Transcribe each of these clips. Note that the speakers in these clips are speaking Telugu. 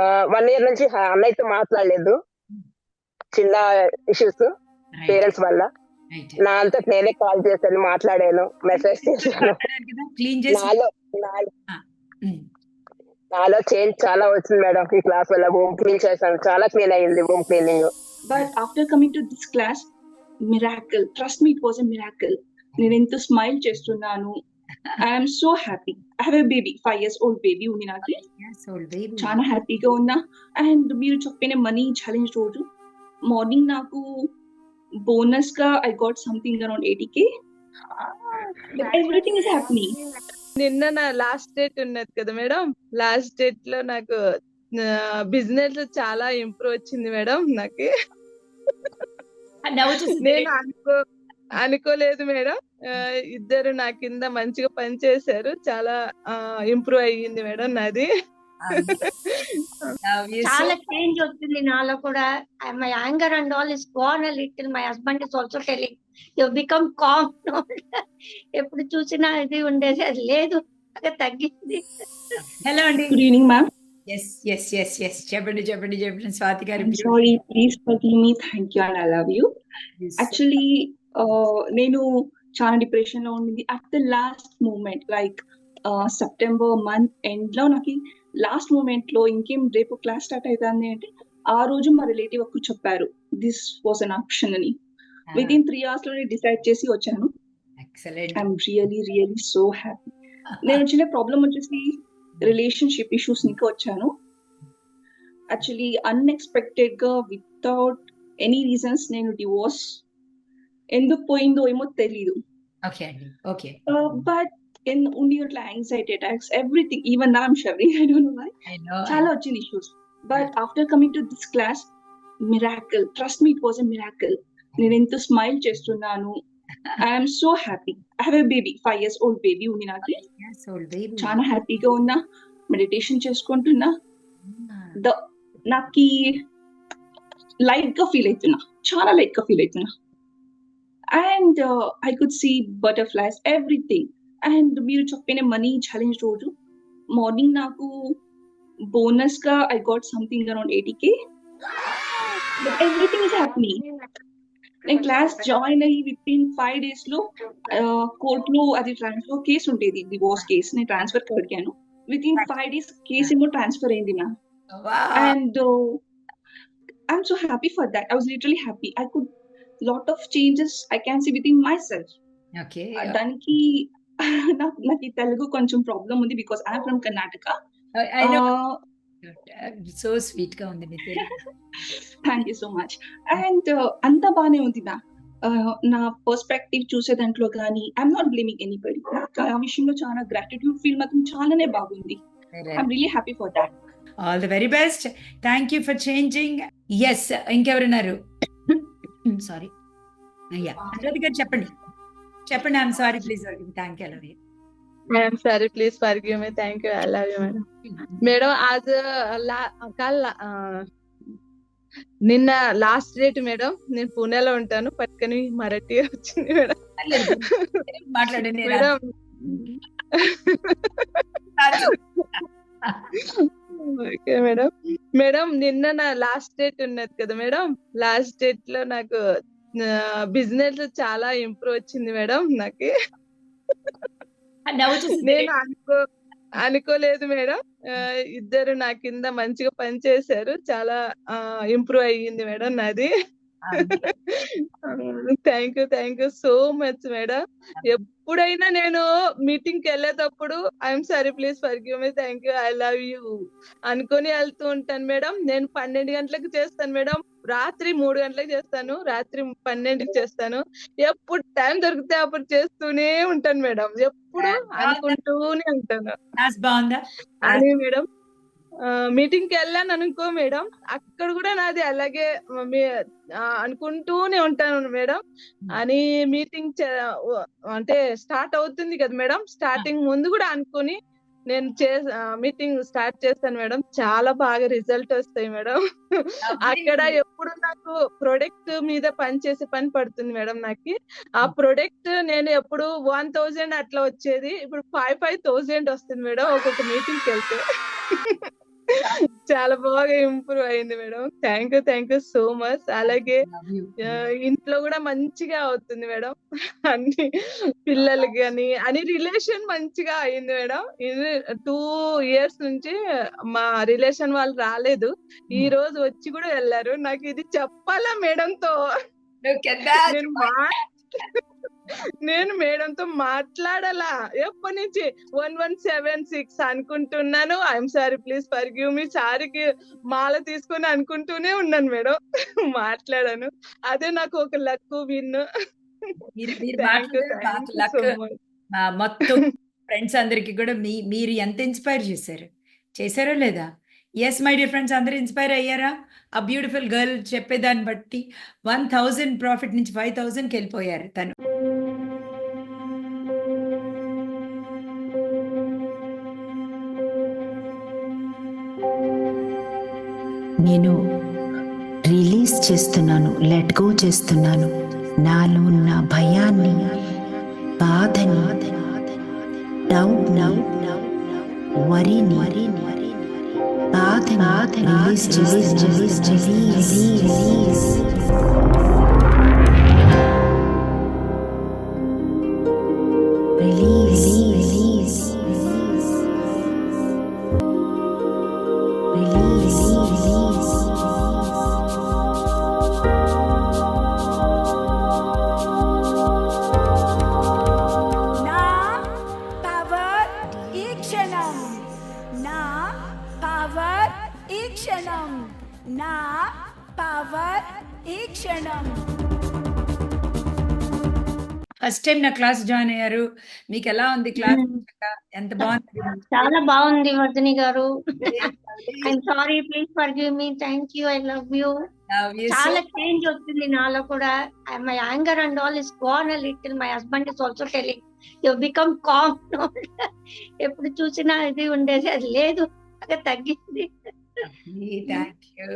వన్ ఇయర్ నుంచి హ- అన్నయ్యతో మాట్లాడలేదు. చిన్న ఇష్యూస్ రైట్ పేరెంట్స్ వల్ల. నా అంతా నేనే కాల్ చేశాను మాట్లాడాను మెసేజ్ చేశాను. క్లీన్ చేసి నాలో నాలో- చేంజ్ చాలా వచ్చింది మేడం ఈ క్లాస్ వల్ల హోమ్ క్లీన్ చేశాను. చాలా క్లీన్ అయ్యింది home cleaning after coming to this class, miracle. Trust me, it was a miracle. నేను ఎంత స్మైల్ చేస్తున్నాను I'm so happy I have a baby five years old baby ఉంది నాకు. Yes, old baby. చాలా హ్యాపీగా ఉన్నా. అండ్ మీరు చెప్పిన మనీ ఛాలెంజ్ రోజు మార్నింగ్ నాకు బోనస్గా I got something around eighty K everything is happening నిన్న నా లాస్ట్ డేట్ ఉన్నది కదా మేడం? లాస్ట్ డేట్లో నాకు బిజినెస్ చాలా ఇంప్రూవ్ వచ్చింది మేడం నాకు. చూసి నేను అనుకో అనుకోలేదు మేడం. ఇద్దరు నా కింద మంచిగా పని చేశారు. చాలా ఇంప్రూవ్ అయ్యింది మేడం నాది. చాలా చేంజ్ వచ్చింది నాలో కూడా. My anger and all is gone little my husband is also telling you become calm ఎప్పుడు చూసినా ఇది ఉండేది. అది లేదు. తగ్గింది. హలో అండి. Good evening ma'am yes yes yes yes చెప్పండి చెప్పండి చెప్పండి. స్వాతి గారు sorry please forgive me thank you and I love you actually నేను చాలా డిప్రెషన్లో ఉండింది. At the last moment like September month ఎండ్లో నాకు లాస్ట్ మూమెంట్లో ఇంకేం రేపు క్లాస్ స్టార్ట్ అవుతుంది అంటే ఆ రోజు మా రిలేటివ్ ఒక్కరు చెప్పారు దిస్ వాస్ అన్ ఆప్షన్ అని. విత్ ఇన్ త్రీ అవర్స్లోనే డిసైడ్ చేసి వచ్చాను. I'm really really so happy నేను వచ్చిన ప్రాబ్లం వచ్చేసి రిలేషన్షిప్ ఇష్యూస్ ఇంకా వచ్చాను. యాక్చువల్లీ అన్ఎక్స్పెక్టెడ్గా వితౌట్ ఎనీ రీజన్స్ నేను డివోర్స్ ఎందుకు పోయిందో ఏమో తెలీదు. ఓకే బట్ ఎన్ ఉండి అట్లా యాంగ్జైటీ అటాక్స్ ఎవ్రీథింగ్ ఈవెన్ నా I'm shivering I don't know why చాలా వచ్చింది issues but after coming to this class miracle trust me it was a miracle నేను ఎంత స్మైల్ చేస్తున్నాను. I'm so happy I have a baby five years old baby ఉంది నాకు చాలా హ్యాపీగా ఉన్నా. మెడిటేషన్ చేసుకుంటున్నా. ద నాకు లైట్గా ఫీల్ అవుతున్నా. చాలా లైట్గా ఫీల్ అవుతున్నా. And I could see butterflies everything and మీరు చెప్పిన మనీ ఛాలెంజ్ రోజు మార్నింగ్ నాకు బోనస్గా I got something around eighty K everything is happening నేను క్లాస్ జాయిన్ అయ్యి విత్ ఇన్ ఫైవ్ డేస్లో కోర్టులో అది ట్రాన్స్ఫర్ కేసు ఉండేది. డివోర్స్ కేసు నేను ట్రాన్స్ఫర్ అడిగాను within five days case ఏమో ట్రాన్స్ఫర్ అయింది ma'am wow. And uh, i'm so happy for that. I was literally happy. Lot of changes i can see within myself. Okay. Uh, దానికి నాకు ఈ తెలుగు కొంచెం ప్రాబ్లం ఉంది because I from Karnataka Uh, so స్వీట్గా ఉంది మీ thank you so much and అంతా బాగానే ఉంది నా నా పర్స్పెక్టివ్ చూసే దాంట్లో కానీ ఐఎమ్ నాట్ బ్లేమింగ్ ఎనీబడి నాకు ఆ విషయంలో చాలా గ్రాటిట్యూడ్ ఫీల్ మాత్రం చాలానే బాగుంది. I'm really happy for that all the very best thank you for changing yes ఇంకెవరున్నారు? సారీ అయ్యా అనురాధ గారు చెప్పండి. చెప్పండి I'm sorry please thank you అలాగే I'm sorry please forgive me thank you I love you madam madam आज కాల్ నిన్న లాస్ట్ డేట్ మేడం నేను పూణేలో ఉంటాను పట్టుకొని మరాఠీ వచ్చింది మేడం. మాట్లాడండి నేను మేడం ఓకే మేడం మేడం నిన్న నా లాస్ట్ డేట్ ఉన్నది కదా మేడం లాస్ట్ డేట్లో నాకు బిజినెస్లో చాలా ఇంప్రూవ్ వచ్చింది మేడం నాకు. నేను అనుకో అనుకోలేదు మేడం ఇద్దరు నా కింద మంచిగా పని చేశారు. చాలా ఇంప్రూవ్ అయ్యింది మేడం నాది. Thank you thank you so much madam ఎప్పుడైనా నేను మీటింగ్కి వెళ్ళేటప్పుడు I'm sorry please forgive me thank you I love you అనుకొని వెళ్తూ ఉంటాను మేడం. నేను పన్నెండు గంటలకు చేస్తాను మేడం. రాత్రి మూడు గంటలకు చేస్తాను రాత్రి పన్నెండుకి చేస్తాను. ఎప్పుడు టైం దొరికితే అప్పుడు చేస్తూనే ఉంటాను మేడం. ఎప్పుడు అనుకుంటూనే ఉంటాను. అని మేడం. మీటింగ్కి వెళ్ళాను అనుకో మేడం. అక్కడ కూడా నాది అలాగే అనుకుంటూనే ఉంటాను మేడం. అని మీటింగ్ అంటే స్టార్ట్ అవుతుంది కదా మేడం. స్టార్టింగ్ ముందు కూడా అనుకుని నేను చే మీటింగ్ స్టార్ట్ చేస్తాను మేడం. చాలా బాగా రిజల్ట్ వస్తాయి మేడం. అక్కడ ఎప్పుడు నాకు ప్రొడక్ట్ మీద పని చేసే పని పడుతుంది మేడం నాకు. ఆ ప్రొడక్ట్ నేను ఎప్పుడు వన్ థౌజండ్ అట్లా వచ్చేది. ఇప్పుడు ఫైవ్ ఫైవ్ థౌజండ్ వస్తుంది మేడం ఒక్కొక్క మీటింగ్కి వెళ్తే. చాలా బాగా ఇంప్రూవ్ అయింది madam. Thank you thank you so much. అలాగే ఇంట్లో కూడా మంచిగా అవుతుంది మేడం. అన్ని పిల్లలకి కానీ అని రిలేషన్ మంచిగా అయింది మేడం. ఇది టూ ఇయర్స్ నుంచి మా రిలేషన్ వాళ్ళు రాలేదు. ఈ రోజు వచ్చి కూడా వెళ్ళారు. నాకు ఇది చెప్పాలా మేడంతో? నేను మేడంతో మాట్లాడాలా? ఎప్పటి నుంచి? వన్ వన్ సెవెన్ సిక్స్ అనుకుంటున్నాను. I'm sorry please forgive me. సారీకి మాల తీసుకొని అనుకుంటూనే ఉన్నాను మేడం. మాట్లాడాను. అదే నాకు ఒక లక్ విన్. మీరు మీరు థ్యాంక్ యూ మాట్లాడారు థ్యాంక్ మాకు యూ సో లక్ మచ్ ఆ, మొత్తం ఫ్రెండ్స్ అందరికి కూడా మీ మీరు ఎంత ఇన్స్పైర్ చేశారు? చేశారో లేదా? ఎస్ మై డియర్ ఫ్రెండ్స్ అందరూ ఇన్స్పైర్ అయ్యారా? ఆ బ్యూటిఫుల్ గర్ల్ చెప్పేదాన్ని బట్టి వన్ థౌజండ్ ప్రాఫిట్ నుంచి ఫైవ్ థౌజండ్కి వెళ్ళిపోయారు తను. నేను రిలీజ్ చేస్తున్నాను లెట్ గో చేస్తున్నాను. నాలో ఉన్న భయాన్ని బాధని డౌట్ వరిని బాధని release release release release release release power ఈ క్షణం ఫస్ట్ టైం నా క్లాస్ జాయిన్ అయ్యారు. మీకు ఎలా ఉంది క్లాస్ ఎంత బాగుంది? చాలా బాగుంది వర్ధని గారు. I'm sorry please forgive me thank you I love you చాలా చేంజ్ వచ్చింది నాలో కూడా. My anger and all is gone a little my husband is also telling you become calm ఎప్పుడు చూసినా ఇది ఉండేది. అది లేదు. బాగా తగ్గింది. Thank you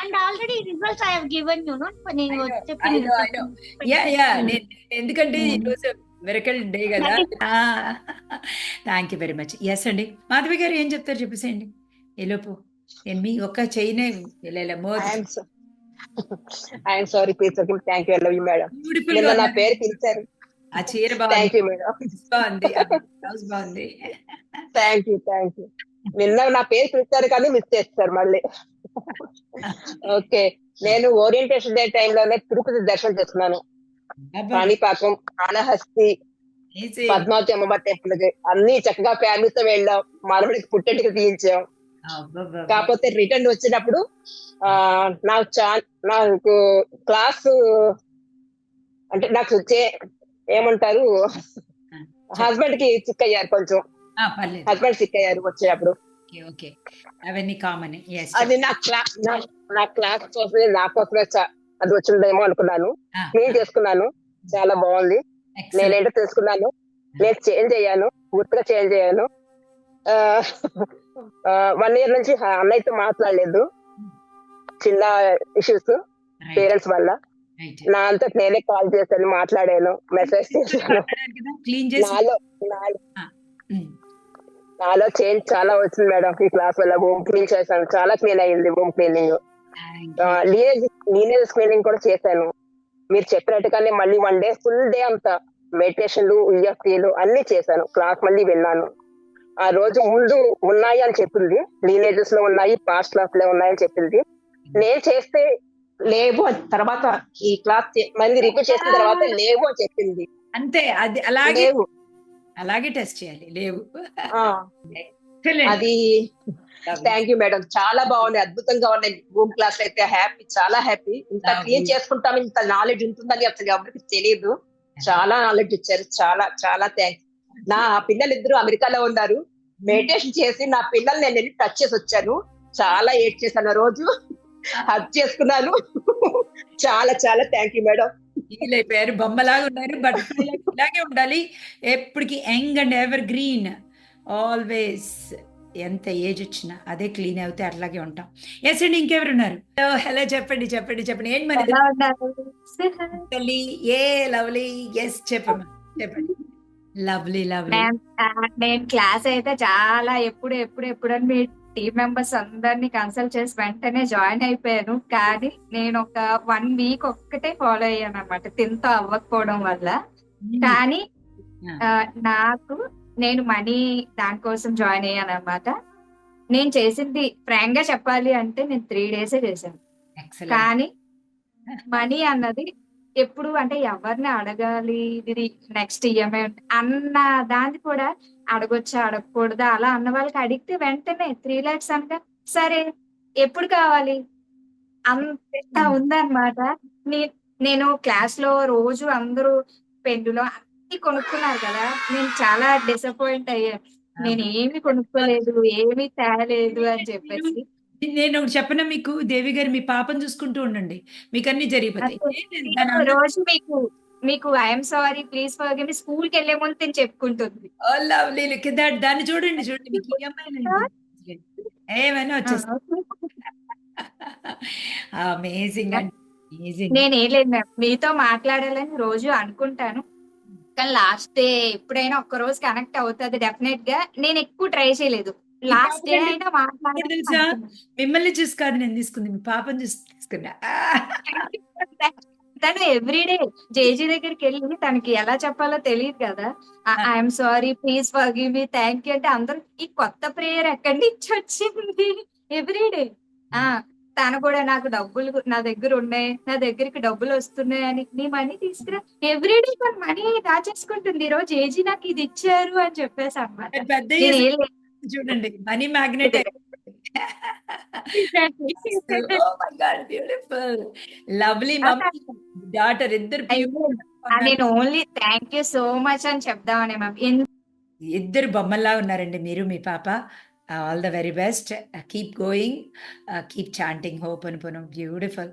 and already results I have given you know నేను I know, చెప్పింది I know, I know. Yeah yeah ఎందుకంటే Mm. ఈరోజు మిరకల్ డే కదా. Thank you very much yes అండి. మాధవి గారు ఏం చెప్తారు చెప్పేసేయండి. ఎలోపు నేను మీ ఒక్క చైనే I'm sorry please thank you love you madam beautiful నిన్న నా పేరు పిలిచారు. ఆ చీర థ్యాంక్ బాగుంది. యూ మేడం బాగుంది. థ్యాంక్ యూ థ్యాంక్ యూ నిన్న నా పేరు పిలిచారు కానీ మిస్ చేస్తారు మళ్ళీ. ఓకే నేను ఓరియంటేషన్ డే టైంలోనే తిరుపతి దర్శనం చేసుకున్నాను. కాణిపాకం Easy. పద్మావతి అమ్మవారి టెంపుల్కి అన్ని చక్కగా ఫ్యామిలీతో వెళ్ళాం. మనవడికి పుట్టెంటికి తీయించాం. కాకపోతే రిటర్న్ వచ్చినప్పుడు ఆ నాకు చా నాకు క్లాస్ అంటే నాకు ఏమంటారు హస్బెండ్కి సిక్ అయ్యారు కొంచెం. హస్బెండ్ సిక్ అయ్యారు వచ్చేటప్పుడు. ఓకే అవన్నీ కామన్ అది నా క్లాస్ నా క్లాస్ కోసమే నా కోసమే చ- అది వచ్చిందేమో అనుకున్నాను. క్లీన్ చేసుకున్నాను. చాలా బాగుంది. నేనేంటో తెలుసుకున్నాను. నేను చేంజ్ అయ్యాను. పూర్తిగా చేంజ్ అయ్యాను. వన్ ఇయర్ నుంచి అన్నయ్యతో మాట్లాడలేదు. చిన్న ఇష్యూస్ పేరెంట్స్ వల్ల. నా అంతా నేనే కాల్ చేశాను మాట్లాడాను మెసేజ్ చేశాను. నాలో నాలో. నాలో చేంజ్ చాలా వచ్చింది మేడం ఈ క్లాస్ వల్ల రూమ్ క్లీన్ చేశాను. చాలా క్లీన్ అయ్యింది రూమ్ క్లీనింగ్. లీనేజ్ లీనేజ్ క్లీనింగ్ కూడా చేశాను. మీరు చెప్పినట్టుగానే మళ్ళీ వన్ డే ఫుల్ డే అంతా మెడిటేషన్లు ఈఎఫ్టీలు అన్ని చేశాను. క్లాస్ మళ్ళీ వెళ్ళాను ఆ రోజు ముందు ఉన్నాయి అని చెప్పింది. లీనేజెస్లో ఉన్నాయి పాస్ట్ క్లాస్లో ఉన్నాయని చెప్పింది. నేను చేస్తే లేవు తర్వాత ఈ క్లాస్ మళ్ళీ రిపీట్ చేసిన తర్వాత లేవు అని చెప్పింది. అంతే అది అలాగే అలాగే టెస్ట్ చేయాలి. లేవు. అది థ్యాంక్ యూ మేడం. చాలా బాగున్నాయి అద్భుతంగా ఉన్నాయి. రూమ్ క్లాస్ అయితే హ్యాపీ చాలా హ్యాపీ. ఇంత. క్లీన్ చేసుకుంటాం ఇంత నాలెడ్జ్ ఉంటుందని అసలు ఎవరికి తెలియదు. చాలా నాలెడ్జ్ ఇచ్చారు. చాలా చాలా థ్యాంక్స్ నా పిల్లలు ఇద్దరు అమెరికాలో ఉన్నారు. మెడిటేషన్ చేసి నా పిల్లల్ని నేను వెళ్ళి టచ్ చేసి వచ్చాను. చాలా ఏడ్ చేశాను రోజు. హక్ చేసుకున్నాను. చాలా చాలా థ్యాంక్ యూ మేడం. ఫీల్ అయిపోయారు బొమ్మలాగా ఉన్నారు. బట్ ఇలాగే ఉండాలి. ఎప్పటికీ young and evergreen. Always ఎంత ఏజ్ వచ్చినా అదే క్లీన్ అవుతే అట్లాగే ఉంటాం. ఎస్ అండి ఇంకెవరు ఉన్నారు? హలో చెప్పండి చెప్పండి చెప్పండి. ఏంటి మరి? ఏ లవ్లీ ఎస్ చెప్పమ్మా చెప్పండి. లవ్లీ లవ్లీ నేను క్లాస్ అయితే చాలా ఎప్పుడు ఎప్పుడు ఎప్పుడు అని టీమ్ మెంబర్స్ అందరినీ కన్సల్ట్ చేసి వెంటనే జాయిన్ అయిపోయాను. కానీ నేను ఒక వన్ వీక్ ఒక్కటే ఫాలో అయ్యాను అనమాట తింతో అవ్వకపోవడం వల్ల. కానీ ఆ, నాకు నేను మనీ దానికోసం జాయిన్ అయ్యాను అనమాట నేను చేసింది ఫ్రాంక్గా చెప్పాలి అంటే నేను త్రీ డేసే చేశాను. కానీ మనీ అన్నది ఎప్పుడు అంటే ఎవరిని అడగాలి? ఇది నెక్స్ట్ ఈఎంఐ అన్న దాన్ని కూడా అడగొచ్చా అడగకూడదా? అలా అన్న వాళ్ళకి అడిగితే వెంటనే త్రీ లాక్స్ అనగా సరే ఎప్పుడు కావాలి? అంత ఉందన్నమాట. నే- నేను క్లాస్లో రోజు అందరూ పెన్నులో అన్ని కొనుక్కున్నారు కదా. నేను చాలా డిసప్పాయింట్ అయ్యాను నేను ఏమి కొనుక్కోలేదు ఏమి తేలేదు అని చెప్పేసి. నేను ఒకటి చెప్పనా మీకు? దేవి గారు మీ పాపను చూసుకుంటూ ఉండండి. మీకు అన్ని జరిగిపోతాయి. రోజు మీకు మీకు I'm sorry please for me స్కూల్కి వెళ్ళే ముందు నేను చెప్పుకుంటుంది. Oh lovely look. దా- దాన్ని చూడండి చూడండి. మీకు ఏమైనా వచ్చేసి. అమేజింగ్ అండి. నేను ఏం లేదు మ్యామ్ మీతో మాట్లాడాలని రోజు అనుకుంటాను. కానీ లాస్ట్ డే ఎప్పుడైనా ఒక్క రోజు కనెక్ట్ అవుతుంది. డెఫినెట్గా నేను ఎక్కువ ట్రై చేయలేదు. లాస్ట్ డే అయినా తెలుసా? మిమ్మల్ని చూసి కాదు నేను తీసుకుంది మీ పాపను చూసి తీసుకున్నా తను ఎవ్రీడే జేజీ దగ్గరికి వెళ్ళి తనకి ఎలా చెప్పాలో తెలియదు కదా? I'm sorry please forgive me thank you అంటే అందరూ ఈ కొత్త ప్రేయర్ ఎక్కడి నుంచి వచ్చింది? ఎవ్రీడే ఆ తను కూడా నాకు డబ్బులు నా దగ్గర ఉన్నాయి నా దగ్గరికి డబ్బులు వస్తున్నాయి అని నీ మనీ తీసుకురా. ఎవ్రీడే తన మనీ దాచేసుకుంటుంది. ఈ రోజు ఏజీ నాకు ఇది ఇచ్చారు అని చెప్పేసి అన్నమాట. చూడండి money magnet beautiful lovely mummy daughter ఇద్దరు నేను only thank you so much అని చెప్దామని మ్యామ్ ఇద్దరు బొమ్మల్లా ఉన్నారండి మీరు మీ పాప. All the very best keep going keep chanting hope అనుకున్నాం బ్యూటిఫుల్